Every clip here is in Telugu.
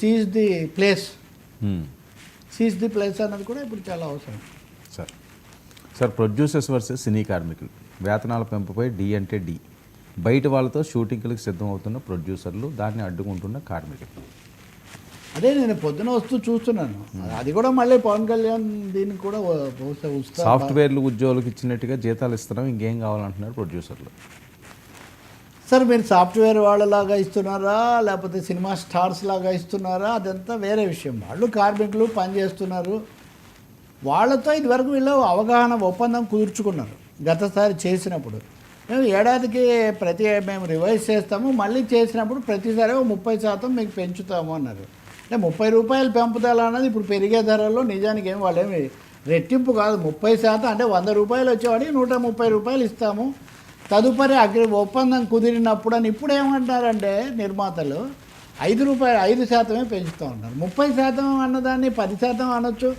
Seize the place. Seize the place అన్నది కూడా ఇప్పుడు చాలా అవసరం. Sir sir producers versus cine కార్మికులు. వేతనాల పెంపుపై డి అంటే డి బయట వాళ్ళతో షూటింగ్లకు సిద్ధమవుతున్న ప్రొడ్యూసర్లు దాన్ని అడ్డుకుంటున్న కార్మికులు. అదే నేను పొద్దున వస్తూ చూస్తున్నాను. అది కూడా మళ్ళీ పవన్ కళ్యాణ్ దీనికి కూడా సాఫ్ట్వేర్లు ఉద్యోగులకు ఇచ్చినట్టుగా జీతాలు ఇస్తున్నాం ఇంకేం కావాలంటున్నారు ప్రొడ్యూసర్లు సార్ మీరు సాఫ్ట్వేర్ వాళ్ళలాగా ఇస్తున్నారా? లేకపోతే సినిమా స్టార్స్ లాగా ఇస్తున్నారా? అదంతా వేరే విషయం. వాళ్ళు కార్మికులు పనిచేస్తున్నారు. వాళ్ళతో ఇదివరకు వీళ్ళు అవగాహన ఒప్పందం కుదుర్చుకున్నారు. గతసారి చేసినప్పుడు. మేము ఏడాదికి ప్రతి మేము రివైజ్ చేస్తాము. మళ్ళీ చేసినప్పుడు ప్రతిసారి ముప్పై శాతం మీకు పెంచుతాము అన్నారు. అంటే ముప్పై రూపాయలు పెంపుదల అన్నది ఇప్పుడు పెరిగే ధరల్లో నిజానికి ఏమి వాళ్ళేమి రెట్టింపు కాదు. ముప్పై శాతం అంటే వంద రూపాయలు వచ్చేవాడికి నూట ముప్పై రూపాయలు ఇస్తాము. తదుపరి అగ్రి ఒప్పందం కుదిరినప్పుడు అని ఇప్పుడు ఏమంటారంటే నిర్మాతలు ఐదు రూపాయలు ఐదు శాతమే పెంచుతూ ఉన్నారు. ముప్పై శాతం అన్నదాన్ని పది శాతం అనొచ్చు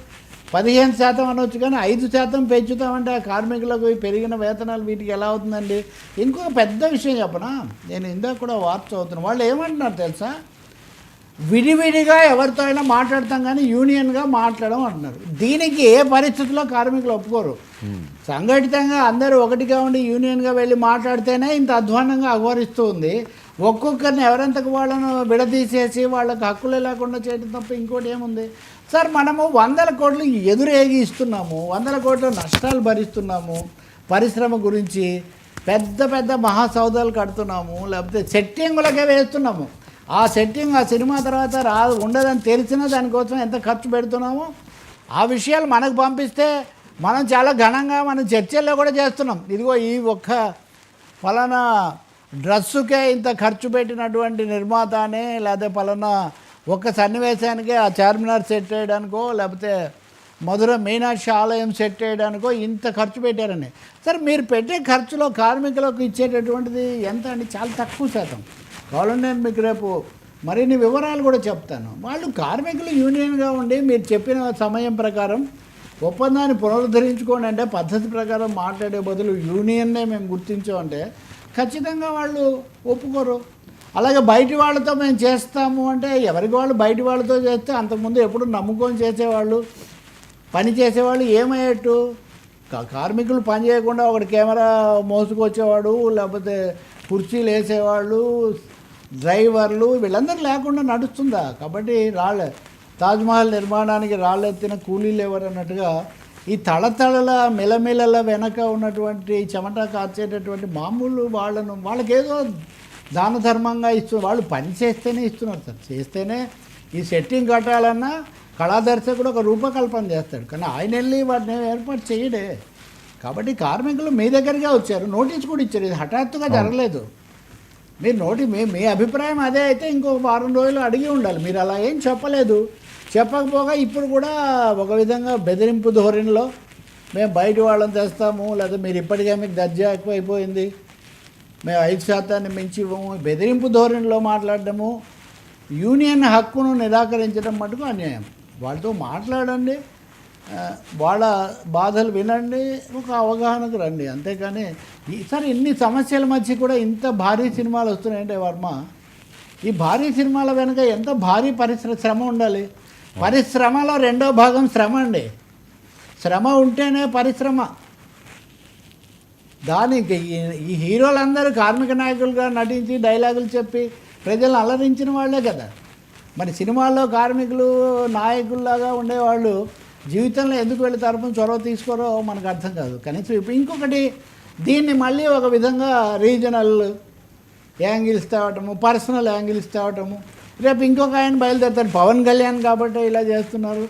పదిహేను శాతం అనొచ్చు కానీ ఐదు శాతం పెంచుతామంటే ఆ కార్మికులకు పెరిగిన వేతనాలు వీటికి ఎలా అవుతుందండి? ఇంకొక పెద్ద విషయం చెప్పనా? నేను ఇందాక కూడా వార్త చదువుతున్నాను వాళ్ళు ఏమంటున్నారు తెలుసా? విడివిడిగా ఎవరితో అయినా మాట్లాడతాం కానీ యూనియన్గా మాట్లాడడం అంటున్నారు. దీనికి ఏ పరిస్థితుల్లో కార్మికులు ఒప్పుకోరు? సంఘటితంగా అందరూ ఒకటిగా ఉండి యూనియన్గా వెళ్ళి మాట్లాడితేనే ఇంత అధ్వానంగా అఘోరిస్తూ ఉంది. ఒక్కొక్కరిని ఎవరంతకు వాళ్ళను విడదీసేసి వాళ్ళకి హక్కులు లేకుండా చేయడం తప్ప ఇంకోటి ఏముంది? సార్ మనము వందల కోట్లు ఎదురేగి ఇస్తున్నాము. వందల కోట్ల నష్టాలు భరిస్తున్నాము. పరిశ్రమ గురించి పెద్ద పెద్ద మహాసౌదాలు కడుతున్నాము. లేకపోతే సెట్టింగులకే వేస్తున్నాము. ఆ సెట్టింగ్ ఆ సినిమా తర్వాత రాదు ఉండదని తెలిసినా దానికోసం ఎంత ఖర్చు పెడుతున్నాము? ఆ విషయాలు మనకు పంపిస్తే మనం చాలా ఘనంగా మనం చర్చల్లో కూడా చేస్తున్నాం. ఇదిగో ఈ ఒక్క ఫలానా డ్రస్సుకే ఇంత ఖర్చు పెట్టినటువంటి నిర్మాతనే లేకపోతే పలానా ఒక్క సన్నివేశానికే ఆ చార్మినార్ సెట్ చేయడానికో లేకపోతే మధుర మీనాక్షి ఆలయం సెట్ చేయడానికో ఇంత ఖర్చు పెట్టారని. సరే మీరు పెట్టే ఖర్చులో కార్మికులకు ఇచ్చేటటువంటిది ఎంత అండి? చాలా తక్కువ శాతం. కావాలని నేను మీకు రేపు మరిన్ని వివరాలు కూడా చెప్తాను. వాళ్ళు కార్మికులు యూనియన్గా ఉండి మీరు చెప్పిన సమయం ప్రకారం ఒప్పందాన్ని పునరుద్ధరించుకోండి అంటే పద్ధతి ప్రకారం మాట్లాడే బదులు యూనియన్నే మేము గుర్తించామంటే ఖచ్చితంగా వాళ్ళు ఒప్పుకోరు. అలాగే బయటి వాళ్ళతో మేము చేస్తాము అంటే ఎవరికి వాళ్ళు బయటి వాళ్ళతో చేస్తే అంతకుముందు ఎప్పుడు నమ్ముకొని చేసేవాళ్ళు పని చేసేవాళ్ళు ఏమయ్యేట్టు? కార్మికులు పని చేయకుండా ఒకటి కెమెరా మోసుకొచ్చేవాడు లేకపోతే కుర్చీలు వేసేవాళ్ళు డ్రైవర్లు వీళ్ళందరూ లేకుండా నడుస్తుందా? కాబట్టి రాళ్ళ తాజ్మహల్ నిర్మాణానికి రాళ్ళెత్తిన కూలీలు ఎవరు అన్నట్టుగా ఈ తళతళల మెలమెలల వెనక ఉన్నటువంటి చెమట కార్చేటటువంటి మామూలు వాళ్ళను వాళ్ళకేదో దాన ధర్మంగా ఇస్తు వాళ్ళు పని చేస్తేనే ఇస్తున్నారు సార్. చేస్తేనే ఈ సెట్టింగ్ కట్టాలన్నా కళాదర్శకుడు ఒక రూపకల్పన చేస్తాడు. కానీ ఆయన వెళ్ళి వాటిని ఏర్పాటు చేయడే. కాబట్టి కార్మికులు మీ దగ్గరికే వచ్చారు. నోటీస్ కూడా ఇచ్చారు. ఇది హఠాత్తుగా జరగలేదు. మీరు నోటి మీ మీ అభిప్రాయం అదే అయితే ఇంకొక వారం రోజులు అడిగి ఉండాలి. మీరు అలా ఏం చెప్పలేదు. చెప్పకపోగా ఇప్పుడు కూడా ఒక విధంగా బెదిరింపు ధోరణిలో మేము బయట వాళ్ళని తెస్తాము లేదా మీరు ఇప్పటికే మీకు దర్జా ఎక్కువైపోయింది. మేము ఐదు శాతాన్ని మించి ఇవ్వము. బెదిరింపు ధోరణిలో మాట్లాడడము యూనియన్ హక్కును నిరాకరించడం మటుకు అన్యాయం. వాళ్ళతో మాట్లాడండి వాళ్ళ బాధలు వినండి ఒక అవగాహనకు రండి. అంతేకాని ఈసారి ఇన్ని సమస్యల మధ్య కూడా ఇంత భారీ సినిమాలు వస్తున్నాయంటే వర్మ ఈ భారీ సినిమాల వెనుక ఎంత భారీ పరిశ్రమ శ్రమ ఉండాలి? పరిశ్రమలో రెండో భాగం శ్రమ అండి. శ్రమ ఉంటేనే పరిశ్రమ. దానికి ఈ- హీరోలందరూ కార్మిక నాయకులుగా నటించి డైలాగులు చెప్పి ప్రజలను అలరించిన వాళ్ళే కదా. మరి సినిమాల్లో కార్మికులు నాయకుల్లాగా ఉండేవాళ్ళు జీవితంలో ఎందుకు వెళ్ళి తరపున చొరవ తీసుకోరో మనకు అర్థం కాదు. కనీసం ఇప్పుడు ఇంకొకటి దీన్ని మళ్ళీ ఒక విధంగా రీజనల్ యాంగిల్స్ తేవటము పర్సనల్ యాంగిల్స్ తేవటము రేపు ఇంకొక ఆయన బయలుదేరుతాడు పవన్ కళ్యాణ్ కాబట్టి ఇలా చేస్తున్నారు.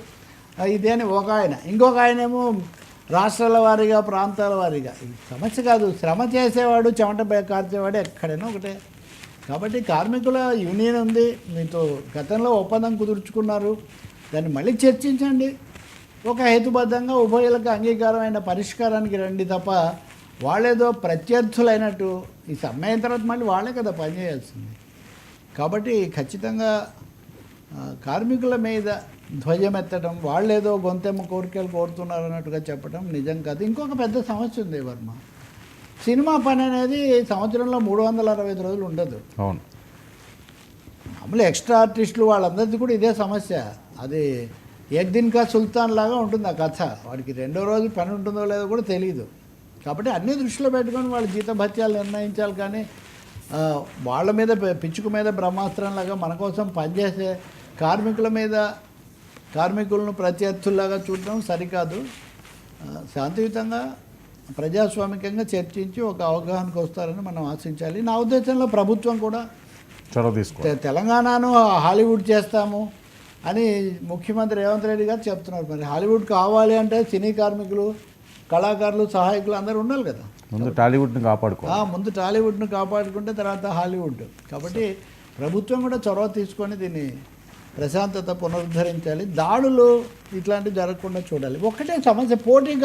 ఇదే ఇదేని ఒక ఆయన. ఇంకొక ఆయనేమో రాష్ట్రాల వారీగా ప్రాంతాల వారీగా. ఇది సమస్య కాదు. శ్రమ చేసేవాడు చెమట కార్చేవాడు ఎక్కడైనా ఒకటే. కాబట్టి కార్మికుల యూనియన్ ఉంది. మీతో గతంలో ఒప్పందం కుదుర్చుకున్నారు. దాన్ని మళ్ళీ చర్చించండి. ఒక హేతుబద్ధంగా ఉభయులకు అంగీకారమైన పరిష్కారానికి రండి తప్ప వాళ్ళేదో ప్రత్యర్థులైనట్టు. ఈ సమ్మె అయిన తర్వాత మళ్ళీ వాళ్ళే కదా పనిచేయాల్సింది కాబట్టి ఖచ్చితంగా కార్మికుల మీద ధ్వజమెత్తడం వాళ్ళేదో గొంతెమ్మ కోరికలు కోరుతున్నారు అన్నట్టుగా చెప్పడం నిజం కాదు. ఇంకొక పెద్ద సమస్య ఉంది వర్మ. సినిమా పని అనేది సంవత్సరంలో మూడు వందల అరవై ఐదు రోజులు ఉండదు. అవును. మామూలు ఎక్స్ట్రా ఆర్టిస్టులు వాళ్ళందరిది కూడా ఇదే సమస్య. అది ఏక్ దిన్ కా సుల్తాన్ లాగా ఉంటుంది ఆ కథ. వాడికి రెండో రోజు పని ఉంటుందో లేదో కూడా తెలియదు కాబట్టి అన్ని దృష్టిలో పెట్టుకొని వాళ్ళ జీతభత్యాలు నిర్ణయించాలి కానీ వాళ్ళ మీద పిచ్చుక మీద బ్రహ్మాస్త్రంలాగా మన కోసం పనిచేసే కార్మికుల మీద కార్మికులను ప్రత్యర్థుల్లాగా చూడడం సరికాదు. శాంతియుతంగా ప్రజాస్వామికంగా చర్చించి ఒక అవగాహనకు వస్తారని మనం ఆశించాలి. నా ఉద్దేశంలో ప్రభుత్వం కూడా చొరవ తీసుకో తెలంగాణను హాలీవుడ్ చేస్తాము అని ముఖ్యమంత్రి రేవంత్ రెడ్డి గారు చెప్తున్నారు. మరి హాలీవుడ్ కావాలి అంటే సినీ కార్మికులు కళాకారులు సహాయకులు అందరూ ఉండాలి కదా. ముందు టాలీవుడ్ని కాపాడుకో. ఆ, ముందు టాలీవుడ్ను కాపాడుకుంటే తర్వాత హాలీవుడ్. కాబట్టి ప్రభుత్వం కూడా చొరవ తీసుకొని దీన్ని ప్రశాంతత పునరుద్ధరించాలి. దాడులు ఇట్లాంటివి జరగకుండా చూడాలి. ఒకటే సమస్య పోటీ